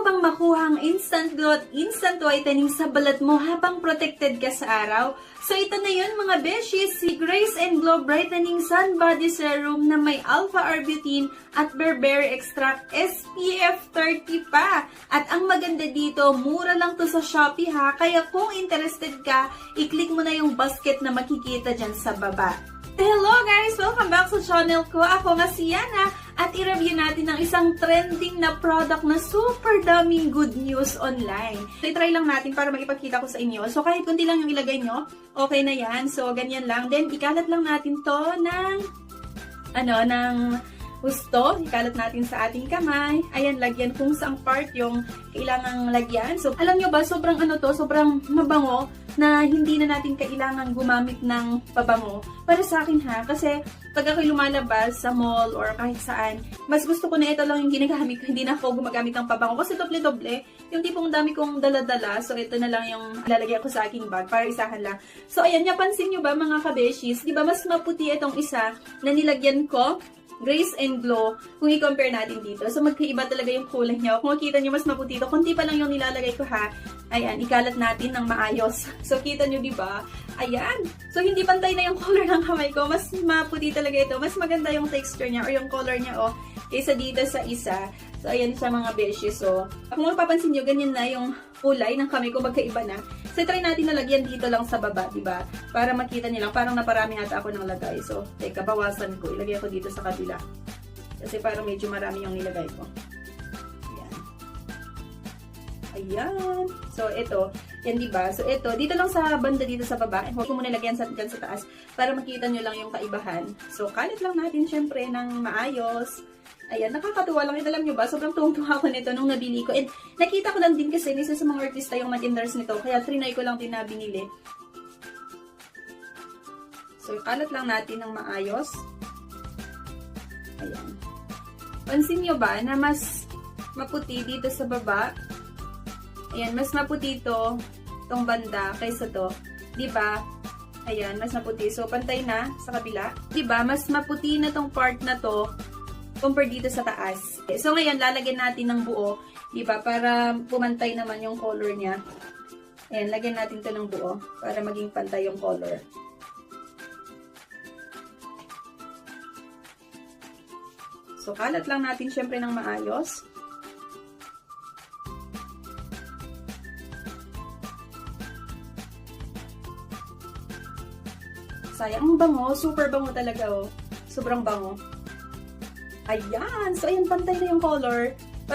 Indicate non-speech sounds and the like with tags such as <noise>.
mo bang makuha ang instant glow at instant whitening sa balat mo habang protected ka sa araw? So ito na yun mga beshies, si Grace and Glow Brightening Sun Body Serum na may Alpha Arbutin at Berberry Extract SPF 30 pa. At ang maganda dito, mura lang to sa Shopee ha, kaya kung interested ka, i-click mo na yung basket na makikita dyan sa baba. Hello guys! Welcome back sa channel ko. Ako nga si Yana at i-review natin ang isang trending na product na super daming good news online. So, i-try lang natin para makipagkita ko sa inyo. So, kahit kunti lang yung ilagay nyo, okay na yan. So, ganyan lang. Then, ikalat lang natin to ng, ano, ng gusto. Ikalat natin sa ating kamay. Ayan, lagyan kung saang part yung kailangang lagyan. So, alam nyo ba, sobrang ano to, sobrang mabango na hindi na natin kailangan gumamit ng pabango. Para sa akin ha, kasi pag ako'y lumalabas sa mall or kahit saan, mas gusto ko na ito lang yung ginagamit. Hindi na ako gumagamit ng pabango kasi doble-doble. Yung tipong dami kong dala-dala. So, ito na lang yung lalagay ko sa aking bag para isahan lang. So, ayan, napansin nyo ba mga kabeshis? Di ba mas maputi itong isa na nilagyan ko? Grace and Glow, kung i-compare natin dito. So, magkaiba talaga yung kulay niya. Kung makita nyo, mas maputi ito. Kunti pa lang yung nilalagay ko ha. Ayan, ikalat natin ng maayos. <laughs> So, kita nyo, di ba? Ayan. So, hindi pantay na yung color ng kamay ko. Mas maputi talaga ito. Mas maganda yung texture niya or yung color niya, oh. Kaysa dito sa isa. So, ayan siya mga beshes. So, kung mapapansin nyo, ganyan na yung kulay ng kamay ko. Magkaiba na. So, try natin na lagyan dito lang sa baba, di ba? Para makita niyo lang. Parang naparami ata ako ng lagay. So, teka, bawasan ko. Ilagay ko dito sa kabila. Kasi parang medyo marami yung nilagay ko. Ayan. So, ito. Yan, di ba? So, ito. Dito lang sa banda dito sa baba. Huwag ko muna lagyan sa, dyan sa taas para makita nyo lang yung kaibahan. So, kalit lang natin syempre ng maayos. Ayan, nakakatuwa lang. Alam nyo ba? Sobrang tuwang-tuwa ako nito nung nabili ko. And nakita ko lang din kasi isa sa mga artista yung matinders nito. Kaya trinay ko lang din na binili. So, kalat lang natin ng maayos. Ayan. Pansin nyo ba na mas maputi dito sa baba? Ayan, mas maputi to tong banda kaysa to. ba? Ayan, mas maputi. So, pantay na sa kabila. ba? Mas maputi na tong part na to compare dito sa taas. So, ngayon, lalagyan natin ng buo. ba? Para pumantay naman yung color niya. Ayan, lagyan natin to ng buo para maging pantay yung color. So, kalat lang natin syempre ng maayos. Sayang, ang bango. Super bango talaga, oh. Sobrang bango. Ayan. So, ayan, pantay na yung color.